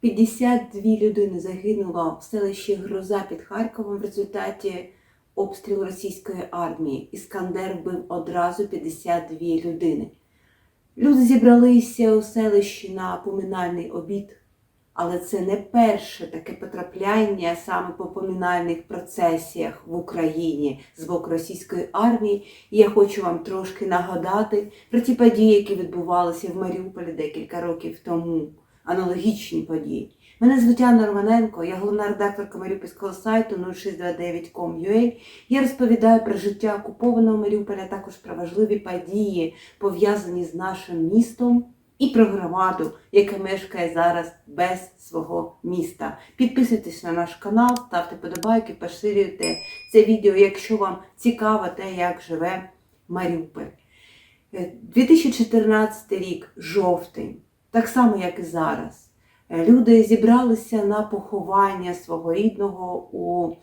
52 людини загинуло в селищі Гроза під Харковом в результаті обстрілу російської армії. Іскандер вбив одразу 52 людини. Люди зібралися у селищі на поминальний обід, але це не перше таке потрапляння саме по поминальних процесіях в Україні з боку російської армії. І я хочу вам трошки нагадати про ті події, які відбувалися в Маріуполі декілька років тому аналогічні події. Мене звуть Анна Романенко, я головна редакторка маріупольського сайту 0629.com.ua. Я розповідаю про життя окупованого Маріуполя, а також про важливі події, пов'язані з нашим містом, і про громаду, яка мешкає зараз без свого міста. Підписуйтесь на наш канал, ставте подобайки, поширюйте це відео, якщо вам цікаво те, як живе Маріуполь. Е, 2014 рік, жовтень так само, як і зараз. Е, Люди зібралися на поховання свого рідного у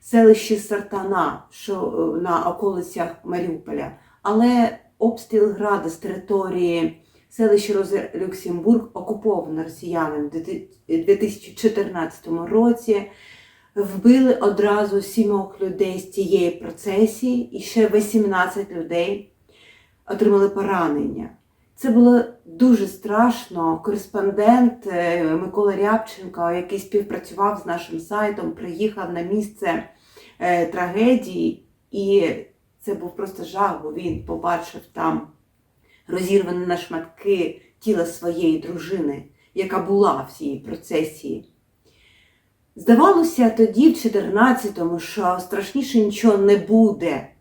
селищі Сартана, що е, на околицях Маріуполя. Але обстріл града з території селища Люксембург окуповано росіянами в 2014 році. Вбили одразу сімох людей з цієї процесії, і ще 18 людей отримали поранення. Це було дуже страшно. Кореспондент е, Микола Рябченко, який співпрацював з нашим сайтом, приїхав на місце е, трагедії, і це був просто жах, бо він побачив там розірване на шматки тіло своєї дружини, яка була в цій процесії. Здавалося тоді, в 14-му, що страшніше нічого не буде.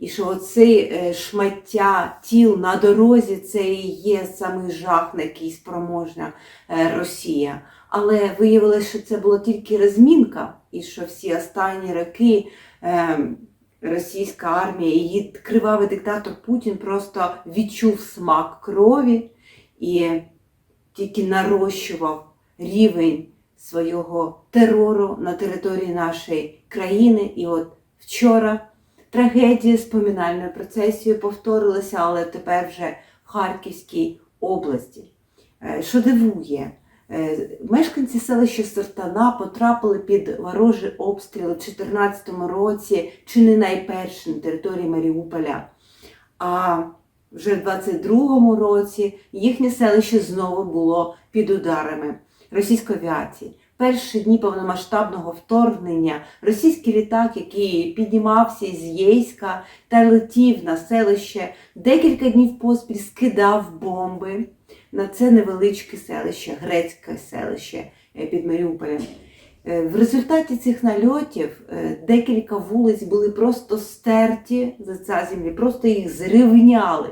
І що оцей е, шмаття тіл на дорозі це і є самий жах, на який спроможна е, Росія. Але виявилося, що це була тільки розмінка, і що всі останні роки е, російська армія, її кривавий диктатор Путін просто відчув смак крові і тільки нарощував рівень свого терору на території нашої країни. І от вчора. Трагедія з поминальною процесією повторилася, але тепер вже в Харківській області. Е, Що дивує, е, мешканці селища Сартана потрапили під ворожий обстріл у 2014 році, чи не найперше на території Маріуполя. А вже в 22-му році їхнє селище знову було під ударами російської авіації перші дні повномасштабного вторгнення російський літак, який піднімався із Єйська та летів на селище, декілька днів поспіль скидав бомби на це невеличке селище, грецьке селище е, під Маріуполем. Е, В результаті цих нальотів е, декілька вулиць були просто стерті за ця землі, просто їх зрівняли.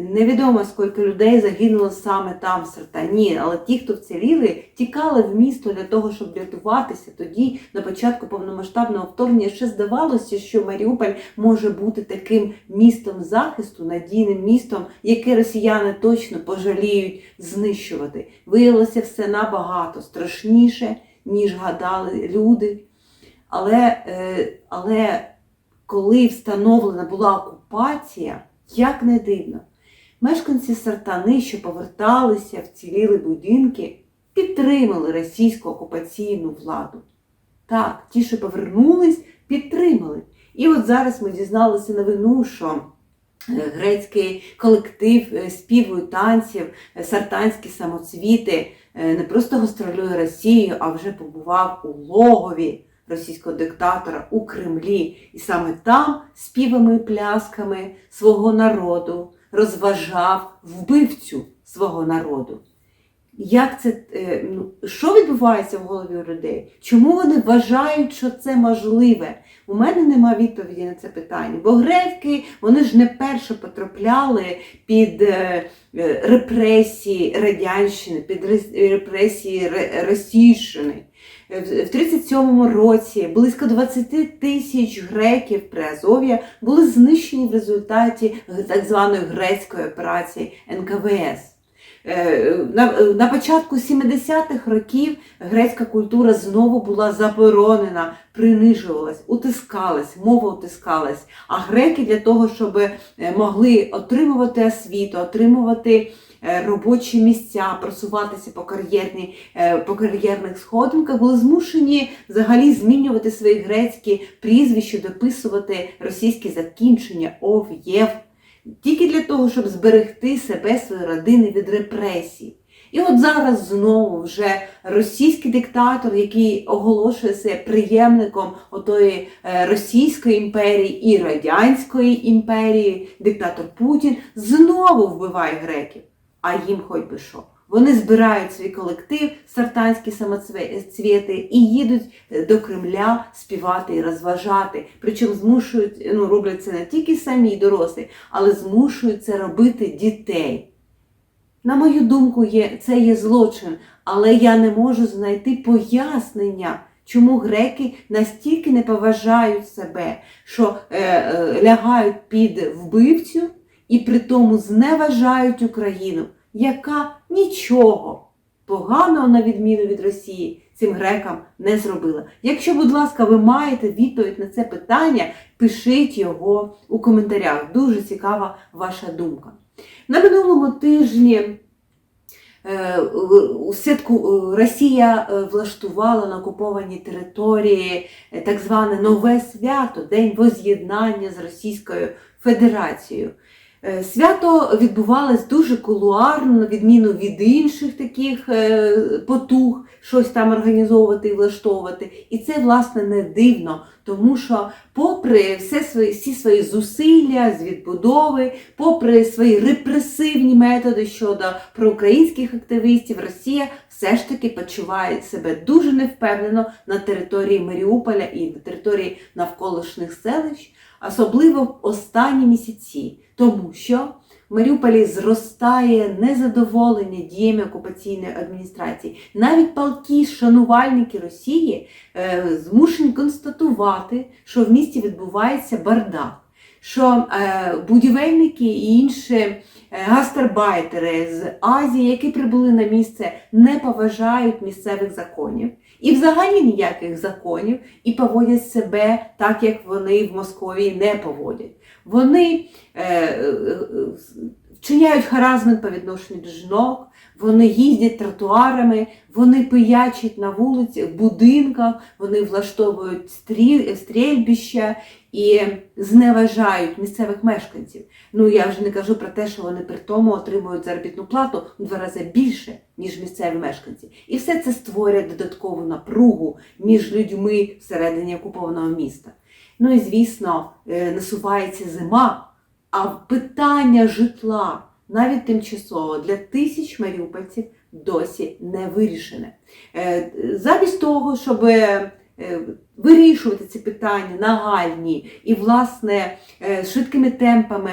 Невідомо скільки людей загинуло саме там, в Сартані, але ті, хто вціліли, тікали в місто для того, щоб рятуватися. Тоді, на початку повномасштабного вторгнення, ще здавалося, що Маріуполь може бути таким містом захисту, надійним містом, яке росіяни точно пожаліють знищувати. Виявилося все набагато страшніше, ніж гадали люди. Але, е, але коли встановлена була окупація, як не дивно. Мешканці Сартани, що поверталися, вціліли будинки, підтримали російську окупаційну владу. Так, ті, що повернулись, підтримали. І от зараз ми дізналися новину, що е, грецький колектив е, співу і танців, е, сартанські самоцвіти не просто гастролює Росію, а вже побував у логові російського диктатора у Кремлі. І саме там співами і плясками свого народу розважав вбивцю свого народу. Як це, е, ну, що відбувається в голові у людей? Чому вони вважають, що це можливе? У мене нема відповіді на це питання. Бо грецькі, вони ж не перше потрапляли під е, е, репресії Радянщини, під рес- репресії Російщини. В в 37-му році близько 20 тисяч греків Приазов'я були знищені в результаті так званої грецької операції НКВС. Е, На, на початку 70-х років грецька культура знову була заборонена, принижувалась, утискалась, мова утискалась. А греки для того, щоб е, могли отримувати освіту, отримувати е, робочі місця, просуватися по, кар'єрні, е, по кар'єрних сходинках, були змушені взагалі змінювати свої грецькі прізвища, дописувати російські закінчення ов, єв, тільки для того, щоб зберегти себе, свої родини від репресій. І от зараз знову вже російський диктатор, який оголошує себе приємником отої е, Російської імперії і Радянської імперії, диктатор Путін, знову вбиває греків. А їм хоч би що. Вони збирають свій колектив, сартанські самоцвіти, і їдуть е, до Кремля співати і розважати. Причому змушують, ну роблять це не тільки самі дорослі, але змушують це робити дітей. На мою думку, є, це є злочин, але я не можу знайти пояснення, чому греки настільки не поважають себе, що е, е, лягають під вбивцю і при тому зневажають Україну, яка нічого поганого, на відміну від Росії, цим грекам не зробила. Якщо, будь ласка, ви маєте відповідь на це питання, пишіть його у коментарях. Дуже цікава ваша думка. На минулому тижні е, у святку е, Росія е, влаштувала на окупованій території так зване нове свято День воз'єднання з Російською Федерацією. Е, Свято відбувалось дуже кулуарно, на відміну від інших таких е, потуг, щось там організовувати і влаштовувати. І це, власне, не дивно, тому що, попри все свої, всі свої зусилля з відбудови, попри свої репресивні методи щодо проукраїнських активістів, Росія все ж таки почуває себе дуже невпевнено на території Маріуполя і на території навколишніх селищ, особливо в останні місяці, тому що в Маріуполі зростає незадоволення діями окупаційної адміністрації. Навіть палкі шанувальники Росії е, змушені констатувати, що в місті відбувається бардак, що е, будівельники і інші е, гастарбайтери з Азії, які прибули на місце, не поважають місцевих законів. І взагалі ніяких законів і поводять себе так, як вони в Московії не поводять. Вони е, е, вчиняють харазмент по відношенню до жінок, вони їздять тротуарами, вони пиячать на вулицях, будинках, вони влаштовують стріль, стрільбища і зневажають місцевих мешканців. Ну я вже не кажу про те, що вони при тому отримують заробітну плату в два рази більше, ніж місцеві мешканці. І все це створює додаткову напругу між людьми всередині окупованого міста. Ну і звісно, е, насувається зима, а питання житла навіть тимчасово для тисяч маріупольців досі не вирішене. Е, Замість того, щоб е, вирішувати ці питання нагальні і, власне, швидкими темпами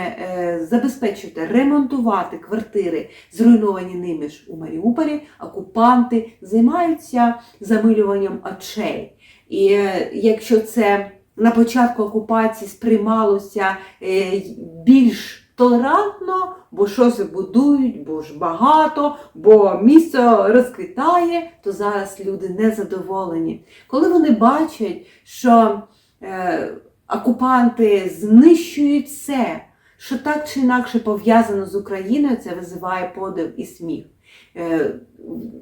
забезпечувати, ремонтувати квартири, зруйновані ними ж у Маріуполі, окупанти займаються замилюванням очей. І якщо це на початку окупації сприймалося е, більш толерантно, бо щось будують, бо ж багато, бо місто розквітає, то зараз люди незадоволені. Коли вони бачать, що е, окупанти знищують все, що так чи інакше пов'язано з Україною, це визиває подив і сміх. Е,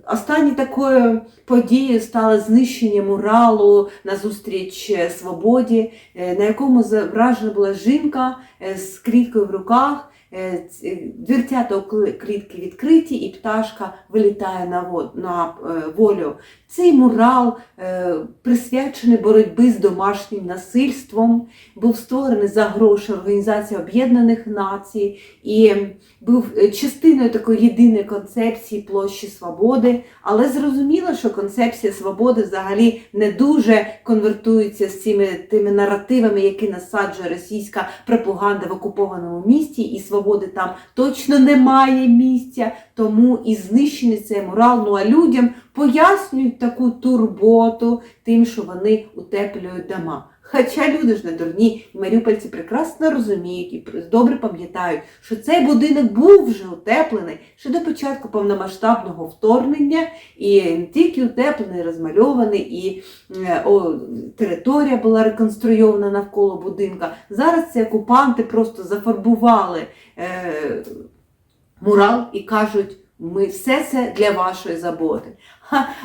Останньою такою подією стало знищення муралу назустріч зустріч свободі, е, на якому зображена була жінка е, з кліткою в руках. е, Дверцята клітки відкриті, і пташка вилітає на, на е, волю. Цей мурал е, присвячений боротьбі з домашнім насильством, був створений за гроші Організації Об'єднаних Націй і був е, частиною такої єдиної концепції площі свободи, але зрозуміло, що концепція свободи взагалі не дуже конвертується з цими тими наративами, які насаджує російська пропаганда в окупованому місті, і свободи там точно немає місця, тому і знищений цей мурал. Ну а людям пояснюють таку турботу тим, що вони утеплюють дома. Хоча люди ж не дурні, маріупольці прекрасно розуміють і добре пам'ятають, що цей будинок був вже утеплений ще до початку повномасштабного вторгнення, і не тільки утеплений, розмальований, і е, о, територія була реконструйована навколо будинка. Зараз ці окупанти просто зафарбували. Е, мурал і кажуть, ми все це для вашої заботи.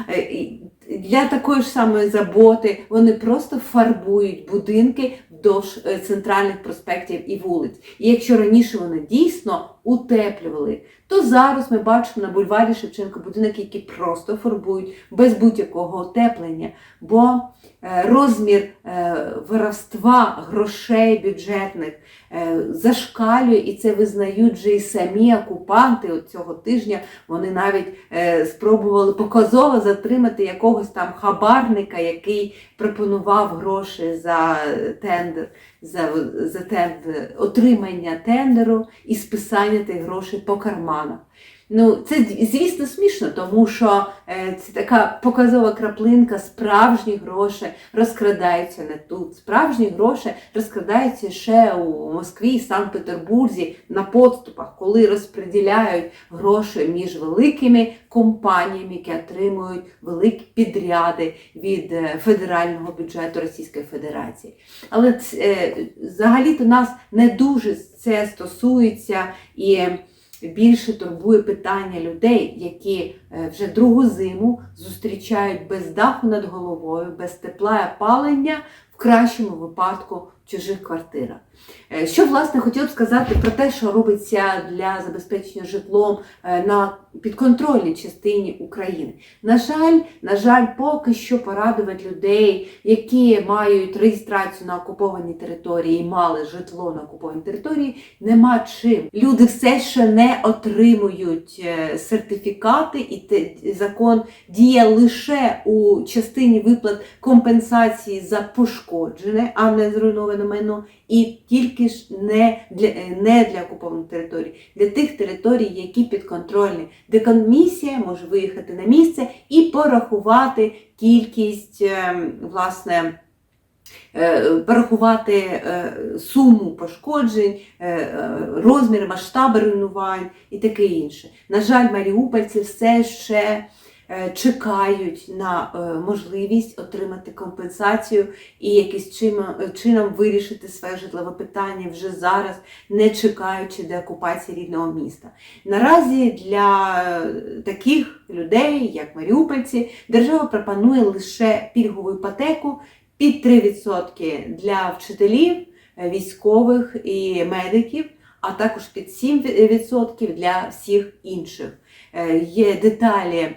Е, для такої ж самої заботи вони просто фарбують будинки вдовж е, центральних проспектів і вулиць. І якщо раніше вони дійсно утеплювали, то зараз ми бачимо на бульварі Шевченка будинок, які просто фарбують без будь-якого утеплення. Бо е, розмір е, воровства грошей бюджетних е, зашкалює, і це визнають вже і самі окупанти от цього тижня. Вони навіть спробували показово затримати якогось там хабарника, який пропонував гроші за тендер, за, за те отримання тендеру і списання тих грошей по карманах. Ну, це звісно смішно, тому що е, це така показова краплинка справжні гроші розкрадаються не тут. Справжні гроші розкрадаються ще у Москві Санкт-Петербурзі на подступах, коли розподіляють гроші між великими компаніями, які отримують великі підряди від е, федерального бюджету Російської Федерації. Але е, взагалі-то нас не дуже це стосується і більше турбує питання людей, які е, вже другу зиму зустрічають без даху над головою, без тепла і опалення, в кращому випадку чужих квартирах. Е, Що власне хотіла б сказати про те, що робиться для забезпечення житлом е, на підконтрольній частині України. На жаль, на жаль, поки що порадувати людей, які мають реєстрацію на окупованій території і мали житло на окупованій території, нема чим. Люди все ще не отримують е, сертифікати, і закон діє лише у частині виплат компенсації за пошкоджене, а не зруйноване майно, і тільки ж не для, е, не для окупованих територій, для тих територій, які підконтрольні, де комісія може виїхати на місце і порахувати кількість ем, власне. е, Порахувати е, суму пошкоджень, е, е, розміри, масштаби руйнувань і таке інше. На жаль, маріупольці все ще е, чекають на е, можливість отримати компенсацію і якимось чином, чином вирішити своє житлове питання вже зараз, не чекаючи деокупації рідного міста. Наразі для е, таких людей, як маріупольці, держава пропонує лише пільгову іпотеку під 3% для вчителів, е, військових і медиків, а також під 7% для всіх інших. Е, Є деталі е,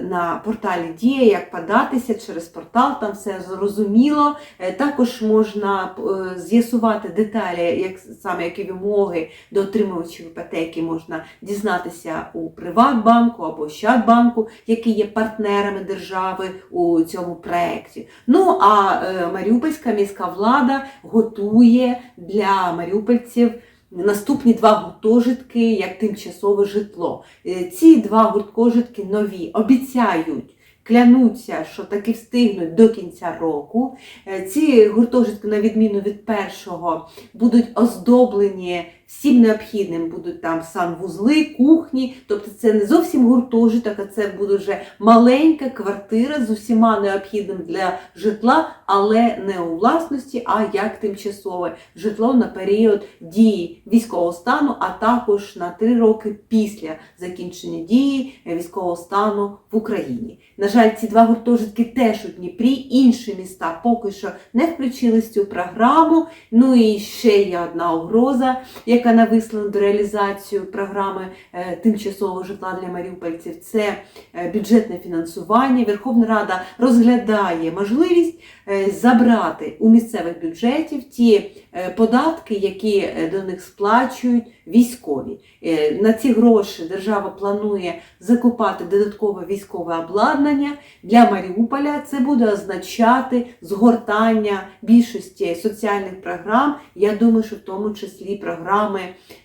на порталі Дія, як податися через портал, там все зрозуміло. Е, Також можна е, з'ясувати деталі, як саме які вимоги до отримувачів іпотеки можна дізнатися у Приватбанку або Щадбанку, які є партнерами держави у цьому проєкті. Ну а е, Маріупольська міська влада готує для маріупольців. Наступні два гуртожитки як тимчасове житло. Е, Ці два гуртожитки нові обіцяють, клянуться, що таки встигнуть до кінця року. Е, Ці гуртожитки, на відміну від першого, будуть оздоблені всім необхідним. Будуть там санвузли, кухні. Тобто це не зовсім гуртожиток, а це буде вже маленька квартира з усіма необхідним для житла, але не у власності, а як тимчасове житло на період дії військового стану, а також на три роки після закінчення дії військового стану в Україні. На жаль, ці два гуртожитки теж у Дніпрі, інші міста поки що не включились в цю програму. Ну і ще є одна угроза, яка нависла над реалізацію програми е, тимчасового житла для маріупольців. Це е, бюджетне фінансування. Верховна Рада розглядає можливість е, забрати у місцевих бюджетів ті податки, які е, до них сплачують військові. Е, На ці гроші держава планує закупати додаткове військове обладнання для Маріуполя. Це буде означати згортання більшості соціальних програм. Я думаю, що в тому числі програми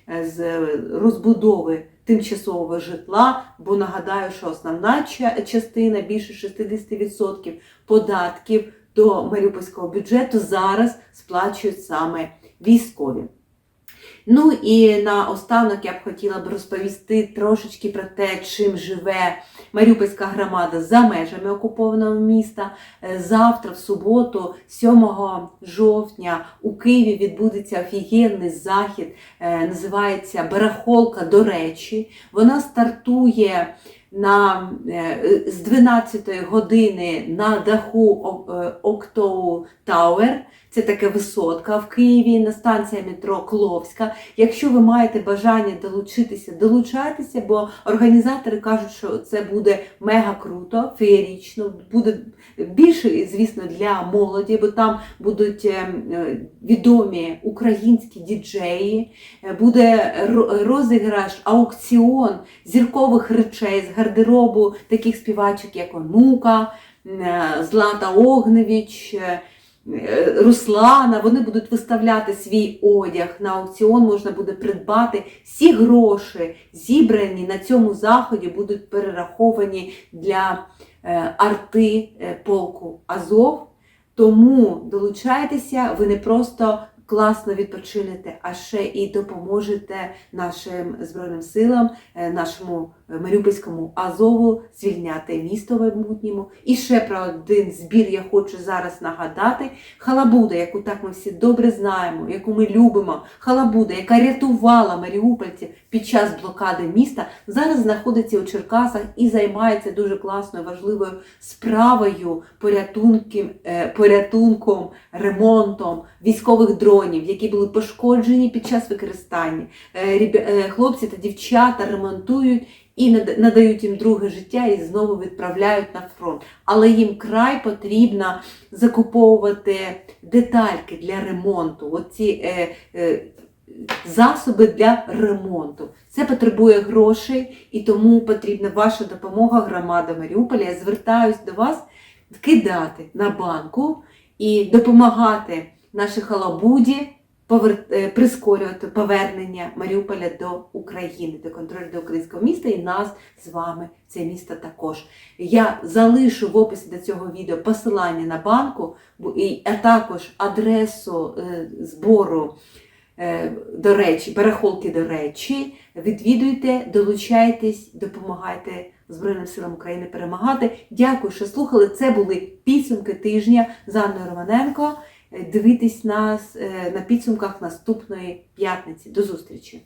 е, з розбудови тимчасового житла, бо нагадаю, що основна частина, більше 60% податків до маріупольського бюджету зараз сплачують саме військові. Ну і наостанок я б хотіла б розповісти трошечки про те, чим живе Маріупольська громада за межами окупованого міста. Е, Завтра, в суботу, 7 жовтня, у Києві відбудеться офігенний захід, е, називається Барахолка до речі. Вона стартує на, е, з 12 години на даху е, Октоу Тауер. Це така висотка в Києві на станція метро Кловська. Якщо ви маєте бажання долучитися, долучайтеся, бо організатори кажуть, що це буде мега круто, феєрічно, буде більше, звісно, для молоді, бо там будуть е, е, відомі українські діджеї, буде розіграш, аукціон зіркових речей з гардеробу таких співачок, як Онука, е, Злата Огневіч. Руслана, вони будуть виставляти свій одяг на аукціон, можна буде придбати. Всі гроші, зібрані на цьому заході, будуть перераховані для е, арти е, полку Азов. Тому долучайтеся, ви не просто класно відпочинете, а ще і допоможете нашим Збройним силам, е, нашому Маріупольському Азову звільняти місто в майбутньому. І ще про один збір я хочу зараз нагадати. Халабуда, яку так ми всі добре знаємо, яку ми любимо. Халабуда, яка рятувала маріупольців під час блокади міста, зараз знаходиться у Черкасах і займається дуже класною, важливою справою порятунком, е, порятунком, ремонтом військових дронів, які були пошкоджені під час використання. Е, е, Хлопці та дівчата ремонтують і нада- надають їм друге життя і знову відправляють на фронт. Але їм край потрібно закуповувати детальки для ремонту. Оці е, е, засоби для ремонту. Це потребує грошей, і тому потрібна ваша допомога, громада Маріуполя. Я звертаюсь до вас кидати на банку і допомагати нашій халабуді прискорювати повернення Маріуполя до України, до контролю до українського міста і нас з вами це місто також. Я залишу в описі до цього відео посилання на банку, а також адресу е, збору. Е, До речі, перехолки до речі, відвідуйте, долучайтесь, допомагайте Збройним силам України перемагати. Дякую, що слухали. Це були підсумки тижня з Анною Романенко. Дивитесь нас е, на підсумках наступної п'ятниці. До зустрічі!